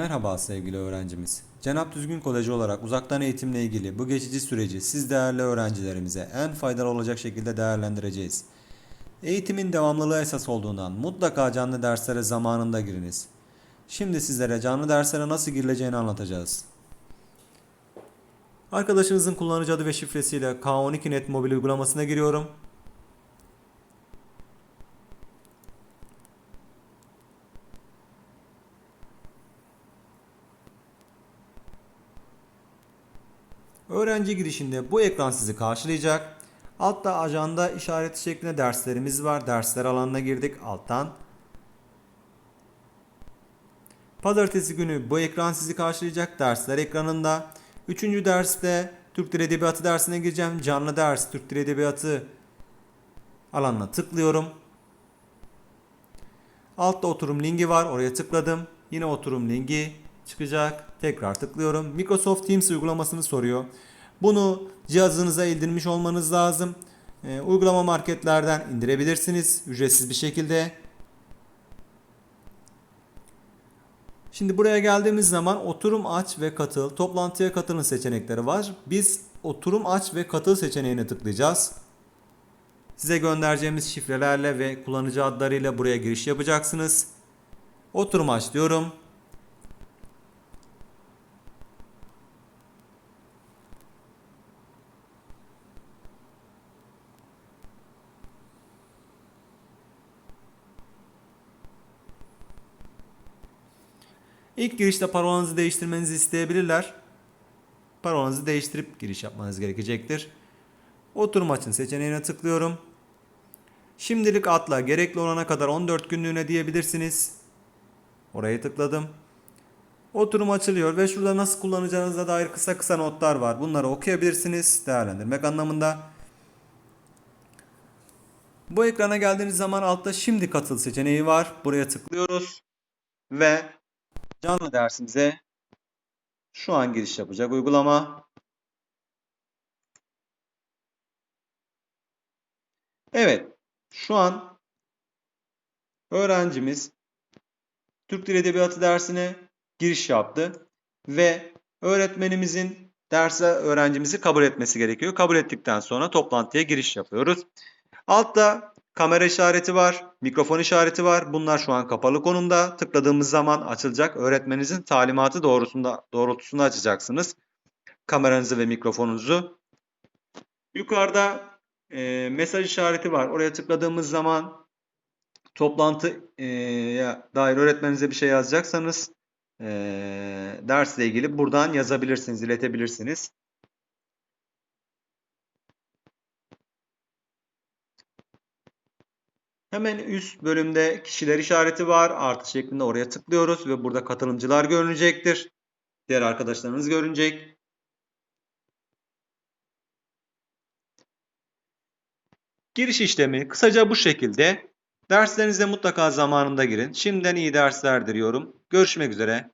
Merhaba sevgili öğrencimiz. Cenap Düzgün Koleji olarak uzaktan eğitimle ilgili bu geçici süreci siz değerli öğrencilerimize en faydalı olacak şekilde değerlendireceğiz. Eğitimin devamlılığı esas olduğundan mutlaka canlı derslere zamanında giriniz. Şimdi sizlere canlı derslere nasıl girileceğini anlatacağız. Arkadaşınızın kullanıcı adı ve şifresiyle K12net mobil uygulamasına giriyorum. Öğrenci girişinde bu ekran sizi karşılayacak. Altta ajanda işareti şeklinde derslerimiz var. Dersler alanına girdik alttan. Pazartesi günü bu ekran sizi karşılayacak. Dersler ekranında. Üçüncü derste Türk Dili Edebiyatı dersine gireceğim. Canlı ders Türk Dili Edebiyatı alanına tıklıyorum. Altta oturum linki var. Oraya tıkladım. Yine oturum linki çıkacak. Tekrar tıklıyorum. Microsoft Teams uygulamasını soruyor. Bunu cihazınıza indirmiş olmanız lazım. Ee, uygulama marketlerden indirebilirsiniz ücretsiz bir şekilde. Şimdi buraya geldiğimiz zaman oturum aç ve katıl, toplantıya katılın seçenekleri var. Biz oturum aç ve katıl seçeneğine tıklayacağız. Size göndereceğimiz şifrelerle ve kullanıcı adlarıyla buraya giriş yapacaksınız. Oturum aç diyorum. İlk girişte parolanızı değiştirmenizi isteyebilirler. Parolanızı değiştirip giriş yapmanız gerekecektir. Oturum açın seçeneğine tıklıyorum. Şimdilik atla gerekli olana kadar 14 günlüğüne diyebilirsiniz. Oraya tıkladım. Oturum açılıyor ve şurada nasıl kullanacağınıza dair kısa kısa notlar var. Bunları okuyabilirsiniz değerlendirmek anlamında. Bu ekrana geldiğiniz zaman altta şimdi katıl seçeneği var. Buraya tıklıyoruz ve canlı dersimize şu an giriş yapacak uygulama. Evet, şu an öğrencimiz Türk Dil Edebiyatı dersine giriş yaptı ve öğretmenimizin derse öğrencimizi kabul etmesi gerekiyor. Kabul ettikten sonra toplantıya giriş yapıyoruz. Altta kamera işareti var, mikrofon işareti var. Bunlar şu an kapalı konumda. Tıkladığımız zaman açılacak. Öğretmeninizin talimatı doğrusunda doğrultusunda açacaksınız kameranızı ve mikrofonunuzu. Yukarıda e, mesaj işareti var. Oraya tıkladığımız zaman toplantıya dair öğretmeninize bir şey yazacaksanız e, dersle ilgili buradan yazabilirsiniz, iletebilirsiniz. Hemen üst bölümde kişiler işareti var. Artı şeklinde oraya tıklıyoruz ve burada katılımcılar görünecektir. Diğer arkadaşlarınız görünecek. Giriş işlemi kısaca bu şekilde. Derslerinize mutlaka zamanında girin. Şimdiden iyi dersler diliyorum. Görüşmek üzere.